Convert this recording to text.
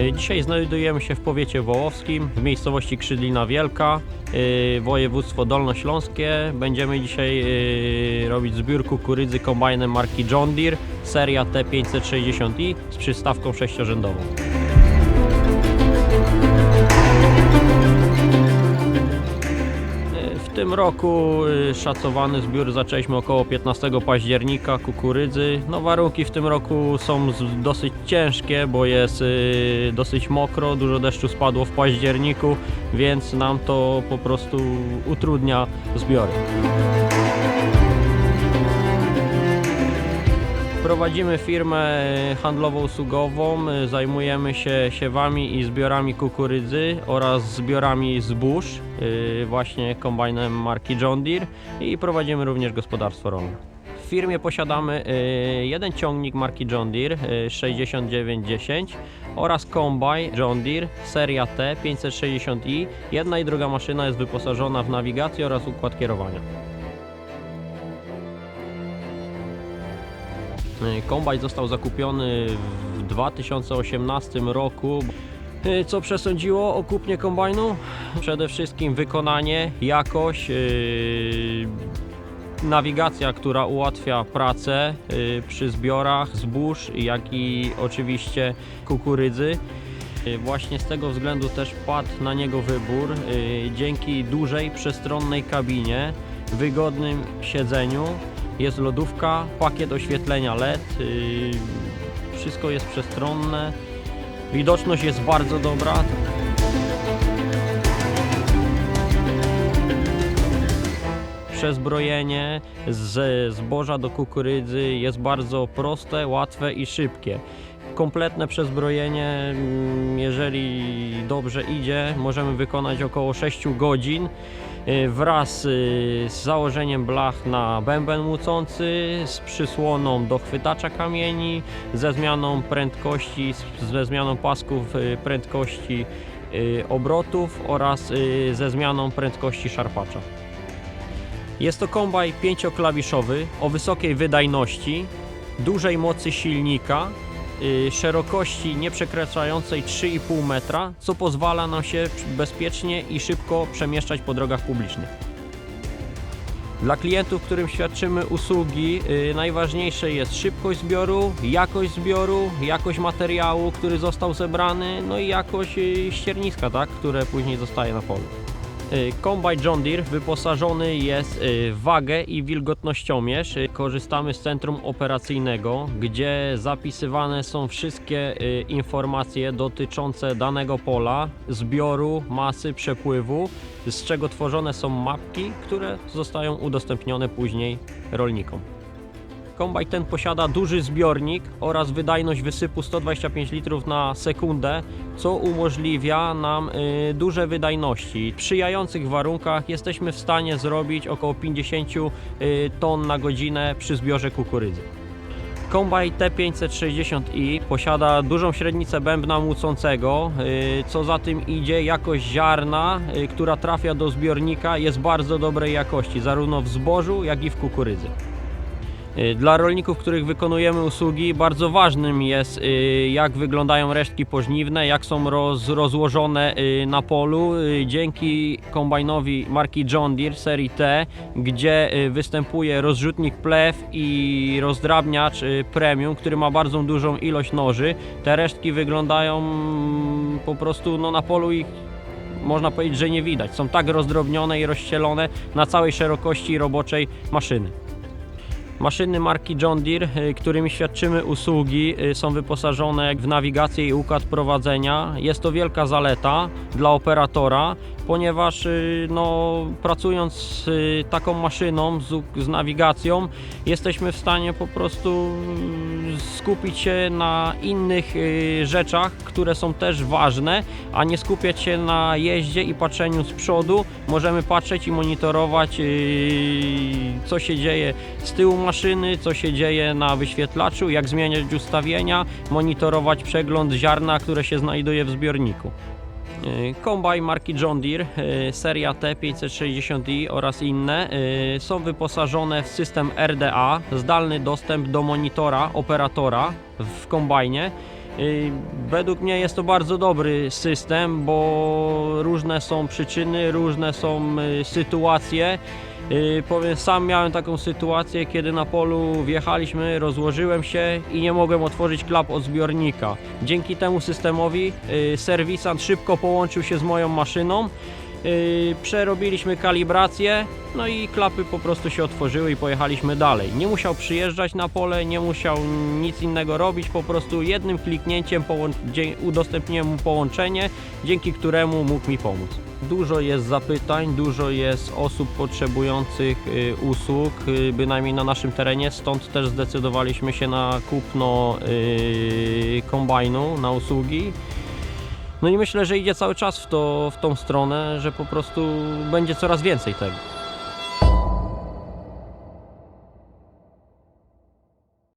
Y, Dzisiaj znajdujemy się w powiecie wołowskim, w miejscowości Krzydlina Wielka, y, województwo dolnośląskie. Będziemy dzisiaj y, robić zbiór kukurydzy kombajnem marki John Deere, seria T560i z przystawką sześciorzędową. Tym roku y, szacowany zbiór zaczęliśmy około 15 października kukurydzy. No warunki w tym roku są dosyć ciężkie, bo jest y, dosyć mokro, dużo deszczu spadło w październiku, więc nam to po prostu utrudnia zbiory. Prowadzimy firmę handlowo-usługową, y, zajmujemy się siewami i zbiorami kukurydzy oraz zbiorami zbóż, y, właśnie kombajnem marki John Deere i prowadzimy również gospodarstwo rolne. W firmie posiadamy y, jeden ciągnik marki John Deere y, 6910 oraz kombajn John Deere seria T 560i. Jedna i druga maszyna jest wyposażona w nawigację oraz układ kierowania. Kombajn został zakupiony w 2018 roku. Y, Co przesądziło o kupnie kombajnu? Przede wszystkim wykonanie, jakość, yy, nawigacja, która ułatwia pracę przy zbiorach zbóż, jak i oczywiście kukurydzy. Właśnie z tego względu też padł na niego wybór. Dzięki dużej, przestronnej kabinie, wygodnym siedzeniu, jest lodówka, pakiet oświetlenia LED, y, wszystko jest przestronne, widoczność jest bardzo dobra. Przezbrojenie z zboża do kukurydzy jest bardzo proste, łatwe i szybkie. Kompletne przezbrojenie, mm, jeżeli dobrze idzie, możemy wykonać około 6 godzin wraz y, z założeniem blach na bęben mucący, z przysłoną do chwytacza kamieni, ze zmianą prędkości, ze zmianą pasków y, prędkości obrotów oraz ze zmianą prędkości szarpacza. Jest to kombaj pięcioklawiszowy o wysokiej wydajności, dużej mocy silnika, szerokości nieprzekraczającej 3,5 metra, co pozwala nam się bezpiecznie i szybko przemieszczać po drogach publicznych. Dla klientów, którym świadczymy usługi, y, najważniejsze jest szybkość zbioru, jakość zbioru, jakość materiału, który został zebrany, no i jakość y, ścierniska, tak, które później zostaje na polu. Y, Kombajn John Deere wyposażony jest y, w wagę i wilgotnościomierz. Y, Korzystamy z centrum operacyjnego, gdzie zapisywane są wszystkie informacje dotyczące danego pola, zbioru, masy, przepływu, z czego tworzone są mapki, które zostają udostępnione później rolnikom. Kombajn ten posiada duży zbiornik oraz wydajność wysypu 125 litrów na sekundę, co umożliwia nam y, duże wydajności. W sprzyjających warunkach jesteśmy w stanie zrobić około 50 y, ton na godzinę przy zbiorze kukurydzy. Kombaj T560i posiada dużą średnicę bębna młócącego, y, co za tym idzie jakość ziarna, która trafia do zbiornika jest bardzo dobrej jakości, zarówno w zbożu, jak i w kukurydzy. Y, Dla rolników, których wykonujemy usługi, bardzo ważnym jest, y, jak wyglądają resztki pożniwne, jak są roz, rozłożone y, na polu. Dzięki kombajnowi marki John Deere serii T, gdzie występuje rozrzutnik plew i rozdrabniacz premium, który ma bardzo dużą ilość noży, te resztki wyglądają po prostu no, na polu ich można powiedzieć, że nie widać. Są tak rozdrobnione i rozścielone na całej szerokości roboczej maszyny. Maszyny marki John Deere, y, którymi świadczymy usługi, y, są wyposażone w nawigację i układ prowadzenia. Jest to wielka zaleta dla operatora, ponieważ y, no, pracując z taką maszyną, z, z nawigacją, jesteśmy w stanie po prostu skupić się na innych rzeczach, które są też ważne, a nie skupiać się na jeździe i patrzeniu z przodu. Możemy patrzeć i monitorować, co się dzieje z tyłu maszyny, co się dzieje na wyświetlaczu, jak zmieniać ustawienia, monitorować przegląd ziarna, które się znajduje w zbiorniku. Y, Kombaj marki John Deere, y, seria T560i oraz inne y, są wyposażone w system RDA, zdalny dostęp do monitora operatora w kombajnie. Według mnie jest to bardzo dobry system, bo różne są przyczyny, różne są sytuacje. Y, Powiem, sam miałem taką sytuację, kiedy na polu wjechaliśmy, rozłożyłem się i nie mogłem otworzyć klap od zbiornika. Dzięki temu systemowi y, serwisant szybko połączył się z moją maszyną. Y, Przerobiliśmy kalibrację, no i klapy po prostu się otworzyły i pojechaliśmy dalej. Nie musiał przyjeżdżać na pole, nie musiał nic innego robić, po prostu jednym kliknięciem udostępniłem mu połączenie, dzięki któremu mógł mi pomóc. Dużo jest zapytań, dużo jest osób potrzebujących y, usług, y, bynajmniej na naszym terenie, stąd też zdecydowaliśmy się na kupno y, kombajnu, na usługi. No i myślę, że idzie cały czas w, to, w tą stronę, że po prostu będzie coraz więcej tego.